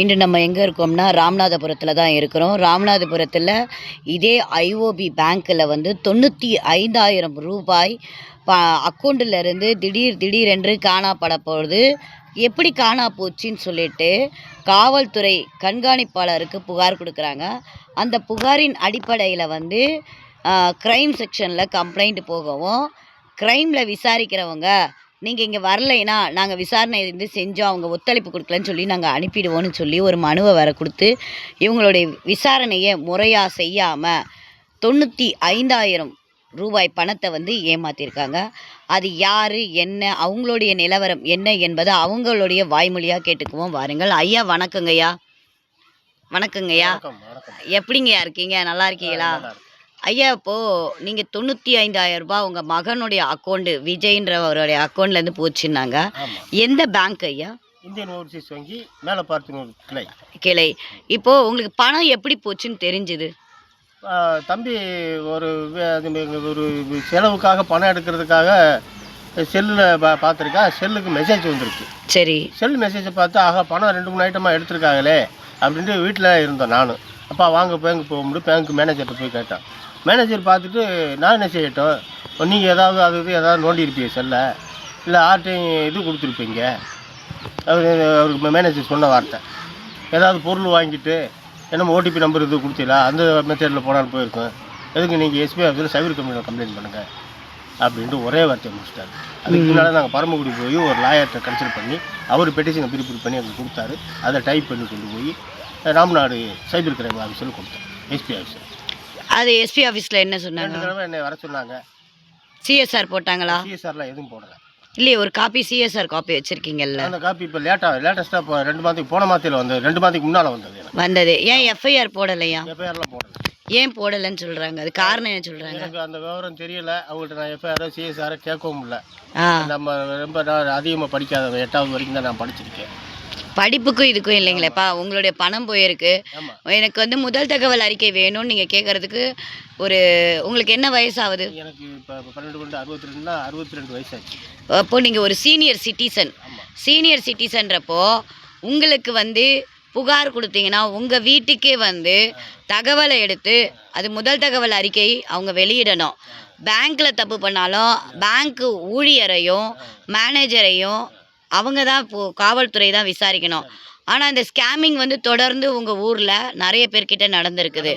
இன்று நம்ம எங்கே இருக்கோம்னா ராமநாதபுரத்தில் தான் இருக்கிறோம். ராமநாதபுரத்தில் இதே ஐஓபி பேங்க்கில் வந்து தொண்ணூற்றி ஐந்தாயிரம் ரூபாய் ப அக்கௌண்ட்டிலேருந்து திடீர் திடீரென்று காணாப்பட போகுது எப்படி காணா போச்சுன்னு சொல்லிட்டு காவல்துறை கண்காணிப்பாளருக்கு புகார் கொடுக்குறாங்க. அந்த புகாரின் அடிப்படையில் வந்து க்ரைம் செக்ஷனில் கம்ப்ளைண்ட் போகவும் க்ரைமில் விசாரிக்கிறவங்க நீங்கள் இங்கே வரலைன்னா நாங்கள் விசாரணை வந்து செஞ்சோம் அவங்க ஒத்துழைப்பு கொடுக்கலன்னு சொல்லி நாங்கள் அனுப்பிடுவோம்னு சொல்லி ஒரு மனுவை வேற கொடுத்து இவங்களுடைய விசாரணையை முறையாக செய்யாமல் தொண்ணூற்றி ஐந்தாயிரம் ரூபாய் பணத்தை வந்து ஏமாற்றிருக்காங்க அது யார் என்ன அவங்களுடைய நிலவரம் என்ன என்பதை அவங்களுடைய வாய்மொழியாக கேட்டுக்குவோம் வாருங்கள். ஐயா வணக்கங்கய்யா. வணக்கங்கய்யா. எப்படிங்கய்யா இருக்கீங்க? நல்லா இருக்கீங்களா. ஐயா இப்போது நீங்கள் தொண்ணூற்றி ஐந்தாயிரம் ரூபாய் உங்கள் மகனுடைய அக்கௌண்ட்டு விஜய்ன்றவருடைய அக்கௌண்ட்லேருந்து போச்சுன்னாங்க. எந்த பேங்க் ஐயா? இந்தியன் ஓவர்சீஸ் வங்கி மேலே பார்த்துனூர் கிளை. கிளை. இப்போது உங்களுக்கு பணம் எப்படி போச்சுன்னு தெரிஞ்சுது? தம்பி ஒரு ஒரு செலவுக்காக பணம் எடுக்கிறதுக்காக செல்லில் பா பார்த்துருக்கா செல்லுக்கு மெசேஜ் வந்திருக்கு. சரி. செல் மெசேஜை பார்த்து ஆகா பணம் ரெண்டு மூணு ஐட்டமாக எடுத்திருக்காங்களே அப்படின்ட்டு வீட்டில் இருந்தேன் நான். அப்பா வாங்க பேங்க் போக முடியும் பேங்க் மேனேஜர்கிட்ட போய் கேட்டேன். மேனேஜர் பார்த்துட்டு நான் என்ன செய்யட்டும்? நீங்கள் ஏதாவது அது இது ஏதாவது நோண்டி இருப்பீங்க செல்ல. இல்லை ஆர்டையும் இது கொடுத்துருப்பீங்க. அவர் அவருக்கு மேனேஜர் சொன்ன வார்த்தை. ஏதாவது பொருள் வாங்கிட்டு என்னமோ ஓடிபி நம்பர் இது கொடுத்தீங்களா? அந்த மெத்தேடில் போனாலும் போயிருக்கோம். எதுக்கு நீங்கள் எஸ்பிஐ ஆஃபீஸில் சைபர் கம்பெனியில் கம்ப்ளைண்ட் பண்ணுங்கள் அப்படின்ட்டு ஒரே வார்த்தையை முடிச்சிட்டாரு. அதுக்கு முன்னால் நாங்கள் பரமக்குடி போய் ஒரு லாயர்கிட்ட கன்சல்ட் பண்ணி அவர் பெட்டிஷனை பிரிப்பு பண்ணி எங்களுக்கு கொடுத்தாரு. அதை டைப் பண்ணி கொண்டு போய் ராம்நாடு சைபர் கிரைம் ஆஃபீஸில் கொடுத்தோம் எஸ்பி ஆஃபீஸில் அது எஸ்பி ஆஃபீஸில் என்ன ரெண்டு சொன்னாங்க? தடவை என்னை வர சொன்னாங்க. சிஎஸ்ஆர் போட்டாங்களா? சிஎஸ்ஆரில் எதுவும் போடலை. இல்லையே ஒரு காப்பி சிஎஸ்ஆர் காப்பி வச்சுருக்கீங்கல்ல. அந்த காப்பி இப்போ லேட்டாக லேட்டஸ்ட்டாக இப்போ ரெண்டு மாதத்துக்கு போன மாதத்தில் வந்தது ரெண்டு மாதத்துக்கு முன்னால் வந்தது எனக்கு. வந்தது. ஏன் எஃப்ஐஆர் போடலையா? எஃப்ஐஆர்லாம் போடலை. ஏன் போடலைன்னு சொல்கிறாங்க அது காரணம் என்ன சொல்கிறாங்க எனக்கு அந்த விவரம் தெரியல. அவங்கள்ட்ட நான் எஃப்ஐஆரோ சிஎஸ்ஆரோ கேட்கவும் இல்லை. ஆ. நம்ம ரொம்ப அதிகமாக படிக்காதவன் எட்டாவது வரைக்கும் தான் நான் படிச்சிருக்கேன். படிப்புக்கும் இதுக்கும் இல்லைங்களேப்பா உங்களுடைய பணம் போயிருக்கு. எனக்கு வந்து முதல் தகவல் அறிக்கை வேணும்னு நீங்கள் கேட்குறதுக்கு ஒரு உங்களுக்கு என்ன வயசாகுது? எனக்கு இப்போ பன்னெண்டு பன்னெண்டு அறுபத்தி ரெண்டுனா அறுபத்தி ரெண்டு வயசாச்சு. அப்போ நீங்கள் ஒரு சீனியர் சிட்டிசன் சீனியர் சிட்டிசன்றப்போ உங்களுக்கு வந்து புகார் கொடுத்தீங்கன்னா உங்கள் வீட்டுக்கே வந்து தகவலை எடுத்து அது முதல் தகவல் அறிக்கை அவங்க வெளியிடணும். பேங்க்கில் தப்பு பண்ணாலும் பேங்க்கு ஊழியரையும் மேனேஜரையும் அவங்க தான் இப்போ காவல்துறை தான் விசாரிக்கணும். ஆனால் இந்த ஸ்கேமிங் வந்து தொடர்ந்து உங்கள் ஊரில் நிறைய பேர்கிட்ட நடந்திருக்குது.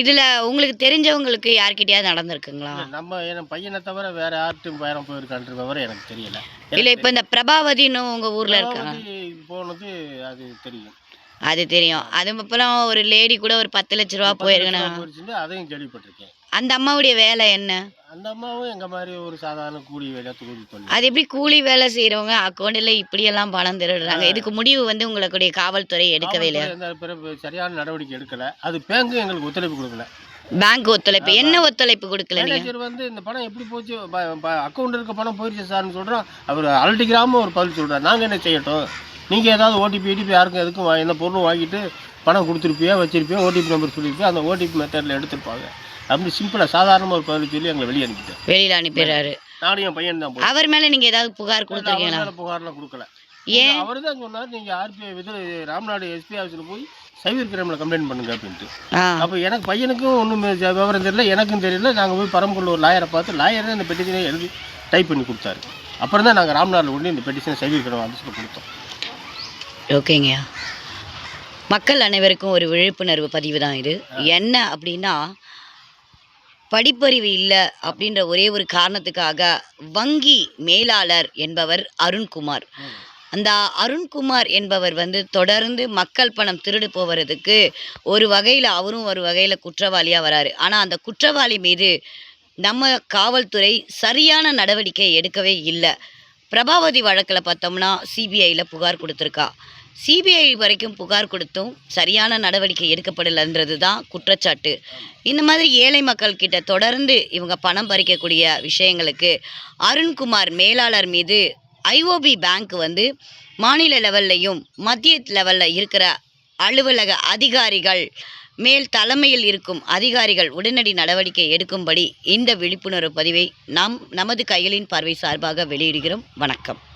இதில் உங்களுக்கு தெரிஞ்சவங்களுக்கு யார்கிட்டயாவது நடந்திருக்குங்களா? நம்ம என் பையனை தவிர வேற யார்ட்டும் பேரம் போயிருக்கான்ற விவரம் எனக்கு தெரியல. இல்லை இப்போ இந்த பிரபாவதின்னு உங்கள் ஊரில் இருக்காங்க போனது அது தெரியும். அது தெரியும். அது அப்புறம் ஒரு லேடி கூட ஒரு பத்து லட்ச ரூபா போயிருக்கணும் அதையும் கேள்விப்பட்டிருக்கேன். அந்த அம்மாவுடைய வேலை என்ன? அந்த அம்மாவும் எங்க மாதிரி ஒரு சாதாரண கூலி வேலை கூலி தொழில் அது எப்படி கூலி வேலை செய்கிறவங்க அக்கௌண்ட்டில் இப்படியெல்லாம் பணம் திருடுறாங்க? இதுக்கு முடிவு வந்து உங்களுடைய காவல்துறை எடுக்கவே பிறகு சரியான நடவடிக்கை எடுக்கல. அது பேங்கு எங்களுக்கு ஒத்துழைப்பு கொடுக்கல. பேங்க் ஒத்துழைப்பு. என்ன ஒத்துழைப்பு கொடுக்கல மேனேஜர் வந்து இந்த பணம் எப்படி போச்சு? அக்கௌண்ட் இருக்க பணம் போயிருச்சு சார்னு சொல்கிறோம் அவர் அலட்டிக்கிறாம ஒரு பதில் சொல்கிறார் நாங்கள் என்ன செய்யட்டும்? நீங்கள் ஏதாவது ஓடிபி ஓடிபி யாருக்கும் எதுக்கும் எந்த பொருளும் வாங்கிட்டு பணம் கொடுத்துருப்பியா வச்சிருப்பியா ஓடிபி நம்பர் சொல்லியிருப்பியா அந்த ஓடிபி மெத்தடில் எடுத்திருப்பாங்க. அப்படி சிம்பிளாக சாதாரணமாக ஒரு பதில் சொல்லி எங்களை வெளியே அனுப்பிட்டேன் வெளியில அனுப்பிடுறாரு. நானும் என் பையன் தான் போய் அவர் மேல நீங்க ஏதாவது புகார் கொடுத்துருக்கீங்களா? புகார்லாம் கொடுக்கல. ஏன்? அவர் தான் சொன்னார் நீங்கள் ஆர்பிஐ இது ராம்நாடு எஸ்பி ஆஃபீஸில் போய் சைபர் கிரைமில் கம்ப்ளைண்ட் பண்ணுங்க அப்படின்ட்டு. அப்போ எனக்கு பையனுக்கும் ஒன்றும் விவரம் தெரியல எனக்கும் தெரியல நாங்கள் போய் பரமக்குள்ள ஒரு லாயரை பார்த்து லாயர் தான் இந்த பெட்டிஷனை எழுதி டைப் பண்ணி கொடுத்தாரு. அப்புறம் தான் நாங்கள் ராம்நாட்டில் கொண்டு இந்த பெட்டிஷனை சைவீக்கிரம் ஆஃபீஸில் கொடுத்தோம். ஓகேங்கய்யா மக்கள் அனைவருக்கும் ஒரு விழிப்புணர்வு பதிவு தான் இது. என்ன அப்படின்னா படிப்பறிவு இல்லை அப்படின்ற ஒரே ஒரு காரணத்துக்காக வங்கி மேலாளர் என்பவர் அருண்குமார். அந்த அருண்குமார் என்பவர் வந்து தொடர்ந்து மக்கள் பணம் திருடு போவதுக்கு ஒரு வகையில் அவரும் ஒரு வகையில் குற்றவாளியாக வராரு. ஆனால் அந்த குற்றவாளி மீது நம்ம காவல்துறை சரியான நடவடிக்கை எடுக்கவே இல்லை. பிரபாவதி வழக்கில் பார்த்தோம்னா சிபிஐயில் புகார் கொடுத்துருக்கா. சிபிஐ வரைக்கும் புகார் கொடுத்தும் சரியான நடவடிக்கை எடுக்கப்படலைன்றது தான் குற்றச்சாட்டு. இந்த மாதிரி ஏழை மக்கள் கிட்ட தொடர்ந்து இவங்க பணம் பறிக்கக்கூடிய விஷயங்களுக்கு அருண்குமார் மேலாளர் மீது ஐஓபி பேங்க் வந்து மாநில லெவல்லையும் மத்திய லெவலில் இருக்கிற அலுவலக அதிகாரிகள் மேல் தலைமையில் இருக்கும் அதிகாரிகள் உடனடி நடவடிக்கை எடுக்கும்படி இந்த விழிப்புணர்வு பதிவை நாம் நமது கைகளின் பார்வை சார்பாக வெளியிடுகிறோம். வணக்கம்.